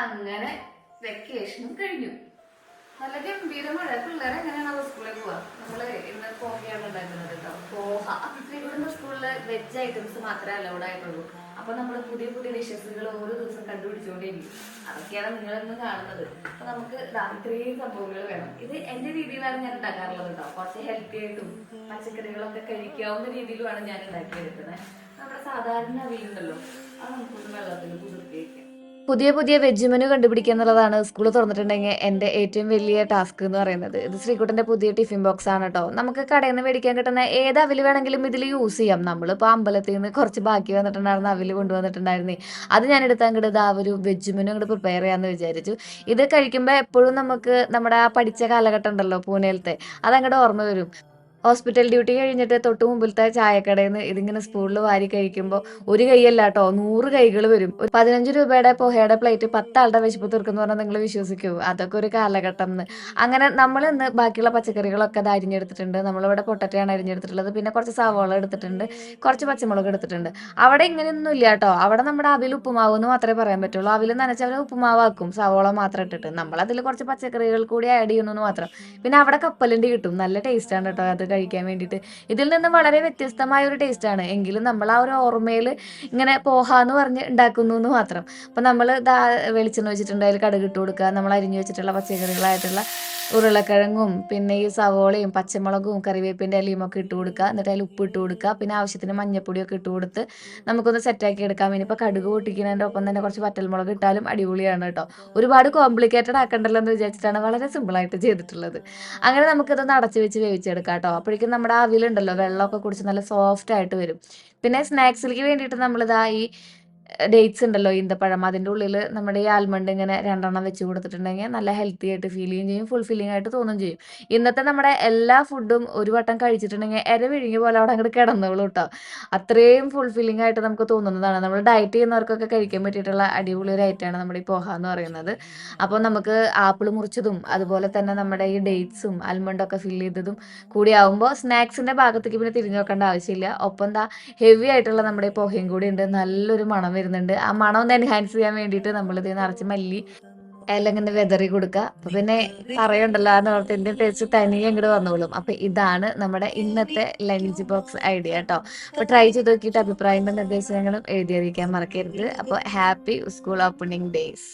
അങ്ങനെ വെക്കേഷനും കഴിഞ്ഞു. നല്ല ഗംഭീര മഴ പിള്ളേരെ എങ്ങനെയാണ് സ്കൂളിൽ പോവാ? നമ്മൾ ഇന്ന് പോകയാണ് ഉണ്ടാക്കുന്നത് കേട്ടോ പോഹ. ഇവിടുന്ന് സ്കൂളിൽ വെജ് ഐറ്റംസ് മാത്രമേ അലൗഡ് ആയിട്ടുള്ളൂ. അപ്പൊ നമ്മൾ പുതിയ പുതിയ ഡിഷസുകൾ ഓരോ ദിവസം കണ്ടുപിടിച്ചുകൊണ്ടേയിരിക്കും. അതൊക്കെയാണ് നിങ്ങളിന്ന് കാണുന്നത്. അപ്പൊ നമുക്ക് ഇത്രയും സംഭവങ്ങൾ വേണം. ഇത് എന്റെ രീതിയിലാണ് ഞാൻ ഉണ്ടാക്കാറുള്ളത് കേട്ടോ കുറച്ച് ഹെൽത്തി ആയിട്ടും പച്ചക്കറികളൊക്കെ കഴിക്കാവുന്ന രീതിയിലുമാണ് ഞാൻ ഉണ്ടാക്കിയെടുക്കുന്നത്. നമ്മുടെ സാധാരണ അവിയുണ്ടല്ലോ അത് നമുക്കൊന്ന് വെള്ളത്തിൽ കുതിർത്തി പുതിയ പുതിയ വെജ് മെനു കണ്ടുപിടിക്കുക എന്നുള്ളതാണ് സ്കൂൾ തുറന്നിട്ടുണ്ടെങ്കിൽ എന്റെ ഏറ്റവും വലിയ ടാസ്ക് എന്ന് പറയുന്നത്. ഇത് ശ്രീകുട്ടന്റെ പുതിയ ടിഫിൻ ബോക്സ് ആണ് കേട്ടോ നമുക്ക് കടയിൽ നിന്ന് മേടിക്കാൻ കിട്ടുന്ന ഏത് അവിൽ വേണമെങ്കിലും ഇതിൽ യൂസ് ചെയ്യാം. നമ്മളിപ്പോൾ അമ്പലത്തിൽ നിന്ന് കുറച്ച് ബാക്കി വന്നിട്ടുണ്ടായിരുന്ന അവിൽ കൊണ്ടുവന്നിട്ടുണ്ടായിരുന്നേ. അത് ഞാൻ എടുത്താൽ അങ്ങോട്ട് ആ ഒരു വെജ് മെനു അങ്ങോട്ട് പ്രിപ്പയർ ചെയ്യാമെന്ന് വിചാരിച്ചു. ഇത് കഴിക്കുമ്പോൾ എപ്പോഴും നമുക്ക് നമ്മുടെ ആ പഠിച്ച കാലഘട്ടം ഉണ്ടല്ലോ പൂനെയിലത്തെ. അതങ്ങോട്ട് ഓർമ്മ വരും. ഹോസ്പിറ്റൽ ഡ്യൂട്ടി കഴിഞ്ഞിട്ട് തൊട്ട് മുമ്പിലത്തെ ചായക്കടയിൽ നിന്ന് ഇതിങ്ങനെ സ്പൂണിൽ വാരി കഴിക്കുമ്പോൾ ഒരു കൈയല്ല കേട്ടോ നൂറ് കൈകൾ വരും. ഒരു പതിനഞ്ച് രൂപയുടെ പൊഹയുടെ പ്ലേറ്റ് പത്താളുടെ വിശപ്പ് തീർക്കുന്നു പറഞ്ഞാൽ നിങ്ങൾ വിശ്വസിക്കൂ. അതൊക്കെ ഒരു കാലഘട്ടം എന്ന് അങ്ങനെ നമ്മൾ ഇന്ന് ബാക്കിയുള്ള പച്ചക്കറികളൊക്കെ അത് അരിഞ്ഞെടുത്തിട്ടുണ്ട്. നമ്മളിവിടെ പൊട്ടറ്റയാണ് അരിഞ്ഞെടുത്തിട്ടുള്ളത്. പിന്നെ കുറച്ച് സവോള എടുത്തിട്ടുണ്ട്. കുറച്ച് പച്ചമുളക് എടുത്തിട്ടുണ്ട്. അവിടെ ഇങ്ങനെയൊന്നും ഇല്ല കേട്ടോ അവിടെ നമ്മുടെ അവിൽ ഉപ്പുമാവ് എന്ന് മാത്രമേ പറയാൻ പറ്റുള്ളൂ. അവിൽ നനച്ചവരെ ഉപ്പുമാവാക്കും. സവോള മാത്രം ഇട്ടിട്ട്. നമ്മളതിൽ കുറച്ച് പച്ചക്കറികൾ കൂടി ആഡ് ചെയ്യണമെന്ന് മാത്രം. പിന്നെ അവിടെ കപ്പലിന്റെ കിട്ടും. നല്ല ടേസ്റ്റ് ആണ് കേട്ടോ അത്. കഴിക്കാൻ വേണ്ടിയിട്ട്. ഇതിൽ നിന്ന് വളരെ വ്യത്യസ്തമായ ഒരു ടേസ്റ്റ് ആണ്. എങ്കിലും നമ്മൾ ആ ഒരു ഓർമ്മയിൽ ഇങ്ങനെ പോഹാന്ന് പറഞ്ഞ് ഉണ്ടാക്കുന്നു എന്ന് മാത്രം. അപ്പം നമ്മൾ വെളിച്ചെണ്ണ വെച്ചിട്ടുണ്ടായാലും കടുകിട്ട് കൊടുക്കുക നമ്മൾ അരിഞ്ഞു വെച്ചിട്ടുള്ള പച്ചക്കറികളായിട്ടുള്ള ഉരുളക്കിഴങ്ങും പിന്നെ ഈ സവോളയും പച്ചമുളകും കറിവേപ്പിന്റെ ഇലയും ഒക്കെ ഇട്ട് കൊടുക്കുക. എന്നിട്ട് അതിൽ ഉപ്പ് ഇട്ട് കൊടുക്കുക. പിന്നെ ആവശ്യത്തിന് മഞ്ഞപ്പൊടിയൊക്കെ ഇട്ട് കൊടുത്ത് നമുക്കൊന്ന് സെറ്റാക്കി എടുക്കാം. ഇനിയിപ്പോൾ കടുക് പൊട്ടിക്കുന്നതിന്റെ ഒപ്പം തന്നെ കുറച്ച് വറ്റൽമുളക് ഇട്ടാലും അടിപൊളിയാണ് കേട്ടോ. ഒരുപാട് കോംപ്ലിക്കേറ്റഡ് ആക്കണ്ടല്ലോ എന്ന് വിചാരിച്ചിട്ടാണ് വളരെ സിമ്പിളായിട്ട് ചെയ്തിട്ടുള്ളത്. അങ്ങനെ നമുക്കിതൊന്ന് അടച്ചു വെച്ച് വേവിച്ചെടുക്കാം കേട്ടോ. അപ്പോഴേക്കും നമ്മുടെ അവിലുണ്ടല്ലോ വെള്ളമൊക്കെ കുടിച്ച് നല്ല സോഫ്റ്റ് ആയിട്ട് വരും. പിന്നെ സ്നാക്സിലേക്ക് വേണ്ടിയിട്ട് നമ്മളിതാ ഈ ഡേറ്റ്സ് ഉണ്ടല്ലോ ഈന്തപ്പഴം. അതിന്റെ ഉള്ളിൽ നമ്മുടെ ഈ ആൽമണ്ട് ഇങ്ങനെ രണ്ടെണ്ണം വെച്ച് കൊടുത്തിട്ടുണ്ടെങ്കിൽ നല്ല ഹെൽത്തി ആയിട്ട് ഫീൽ ചെയ്യുകയും ചെയ്യും ഫുൾ ഫില്ലിംഗ് ആയിട്ട് തോന്നുകയും ചെയ്യും. ഇന്നത്തെ നമ്മുടെ എല്ലാ ഫുഡും ഒരു വട്ടം കഴിച്ചിട്ടുണ്ടെങ്കിൽ എര വിഴുങ്ങിയ പോലെ അവിടെ അങ്ങോട്ട് കിടന്നോളൂ കേട്ടോ അത്രയും ഫുൾ ഫില്ലിംഗ് ആയിട്ട് നമുക്ക് തോന്നുന്നതാണ്. നമ്മൾ ഡയറ്റ് ചെയ്യുന്നവർക്കൊക്കെ കഴിക്കാൻ പറ്റിയിട്ടുള്ള അടിപൊളി ഒരു ഐറ്റമാണ് നമ്മുടെ ഈ പോഹ എന്ന് പറയുന്നത്. അപ്പോൾ നമുക്ക് ആപ്പിൾ മുറിച്ചതും അതുപോലെ തന്നെ നമ്മുടെ ഈ ഡേറ്റ്സും ആൽമണ്ടൊക്കെ ഫില്ല് ചെയ്തതും കൂടി ആവുമ്പോൾ സ്നാക്സിന്റെ ഭാഗത്തേക്ക് പിന്നെ തിരിഞ്ഞു നോക്കേണ്ട ആവശ്യമില്ല. ഒപ്പം എന്താ ഹെവി ആയിട്ടുള്ള നമ്മുടെ ഈ പോഹയും കൂടി ഉണ്ട്. നല്ലൊരു മണം വരുന്നുണ്ട്. ആ മണം ഒന്ന് എൻഹാൻസ് ചെയ്യാൻ വേണ്ടിയിട്ട് നമ്മളിത് നിറച്ച് മല്ലി ഇങ്ങനെ വെതറി കൊടുക്കുക. അപ്പൊ പിന്നെ പറയണ്ടല്ലോ ആ എന്റെ ടേസ്റ്റ് തനിയെ ഇങ്ങോട്ട് വന്നോളും. അപ്പൊ ഇതാണ് നമ്മുടെ ഇന്നത്തെ ലഞ്ച് ബോക്സ് ഐഡിയ കേട്ടോ അപ്പൊ ട്രൈ ചെയ്ത് നോക്കിയിട്ട് അഭിപ്രായങ്ങളും നിർദ്ദേശങ്ങളും എഴുതി അറിയിക്കാൻ മറക്കരുത്. അപ്പോൾ ഹാപ്പി സ്കൂൾ ഓപ്പണിംഗ് ഡേയ്സ്